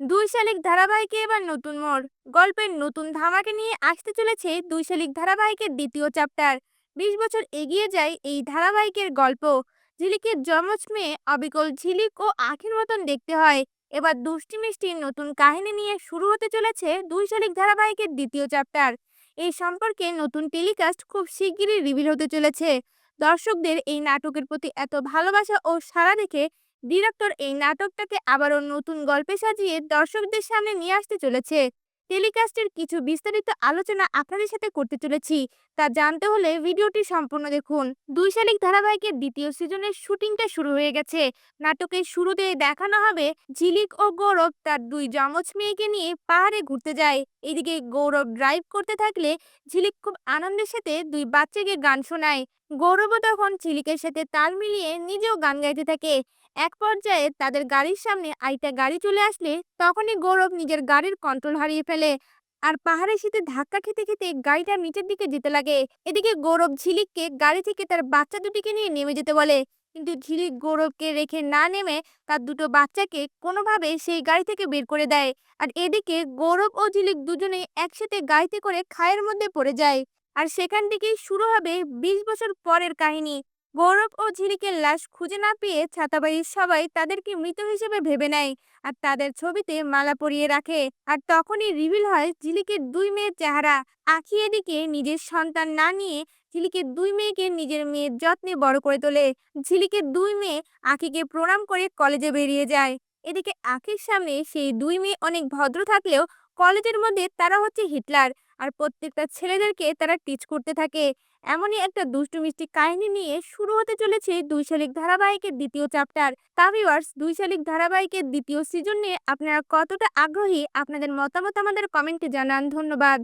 দুই শালিক ধারাবাহিকে এবার নতুন মোড়। গল্পের নতুন ধামাকে নিয়ে আসতে চলেছে দুই শালিক ধারাবাহিকের দ্বিতীয় চ্যাপ্টার। বিশ বছর এগিয়ে যায় এই ধারাবাহিকের গল্প, ঝিলিকের যমজ মেয়ে অবিকল ঝিলিক ও আখির মতন দেখতে হয়। এবার দুষ্টি মিষ্টির নতুন কাহিনী নিয়ে শুরু হতে চলেছে দুই শালিক ধারাবাহিকের দ্বিতীয় চ্যাপ্টার। এই সম্পর্কে নতুন টেলিকাস্ট খুব শিগগিরই রিভিল হতে চলেছে। দর্শকদের এই নাটকের প্রতি এত ভালোবাসা ও সাড়া দেখে ডিরেক্টর এই নাটকটাকে আবারও নতুন গল্পে সাজিয়ে দর্শকদের সামনে নিয়ে আসতে চলেছে। টেলিকাস্টের কিছু বিস্তারিত আলোচনা আপনাদের সাথে করতে চলেছি। তা জানতে হলে ভিডিওটি সম্পূর্ণ দেখুন। দুই শালিক ধারাবাহিকের দ্বিতীয় সিজনের শুটিংটা শুরু হয়ে গেছে। নাটকের শুরুতে দেখানো হবে ঝিলিক ও গৌরব তার দুই যমজ মেয়েকে নিয়ে পাহাড়ে ঘুরতে যায়। এদিকে গৌরব ড্রাইভ করতে থাকলে ঝিলিক খুব আনন্দের সাথে দুই বাচ্চাকে গান শোনায়। গৌরবও তখন ঝিলিকের সাথে তাল মিলিয়ে নিজেও গান গাইতে থাকে। এক পর্যায়ে তাদের গাড়ির সামনে আইটা গাড়ি চলে আসলে তখনই গৌরব নিজের গাড়ির কন্ট্রোল হারিয়ে ফেলে আর পাহাড়ের শীতে ধাক্কা খেতে খেতে গাড়িটা নিচের দিকে যেতে লাগে। এদিকে গৌরব ঝিলিককে গাড়ি থেকে তার বাচ্চা দুটিকে নিয়ে নেমে যেতে বলে। কিন্তু ঝিলিক গৌরবকে রেখে না নেমে তার দুটো বাচ্চাকে কোনোভাবে সেই গাড়ি থেকে বের করে দেয়। আর এদিকে গৌরব ও ঝিলিক দুজনেই একসাথে গাড়িতে করে খায়ের মধ্যে পড়ে যায়। আর সেখান থেকেই শুরু হবে বিশ বছর পরের কাহিনী। গৌরব ও ঝিলিকের লাশ খুঁজে না পেয়ে ছাতাবাড়ির সবাই তাদেরকে মৃত হিসেবে ভেবে নেয় আর তাদের ছবিতে মালা পরিয়ে রাখে। আর তখনই রিভিল হয় ঝিলিকের দুই মেয়ের চেহারা। আখি এদিকে নিজের সন্তান না নিয়ে ঝিলিকের দুই মেয়েকে নিজের মেয়ের যত্নে বড় করে তোলে। ঝিলিকের দুই মেয়ে আখিকে প্রণাম করে কলেজে বেরিয়ে যায়। এদিকে আখির সামনে সেই দুই মেয়ে অনেক ভদ্র থাকলেও কলেজের মধ্যে তারা হচ্ছে হিটলার। আর প্রত্যেকটা ছেলেদেরকে তারা টিচ করতে থাকে। এমনই একটা দুষ্টু মিষ্টি কাহিনী নিয়ে শুরু হতে চলেছে দুই শালিক ধারাবাহিকের দ্বিতীয় চ্যাপ্টার তাভিওয়ার্স দুই শালিক ধারাবাহিকের দ্বিতীয় সিজন নিয়ে আপনারা কতটা আগ্রহী? আপনাদের মতামত আমাদের কমেন্টে জানান। ধন্যবাদ।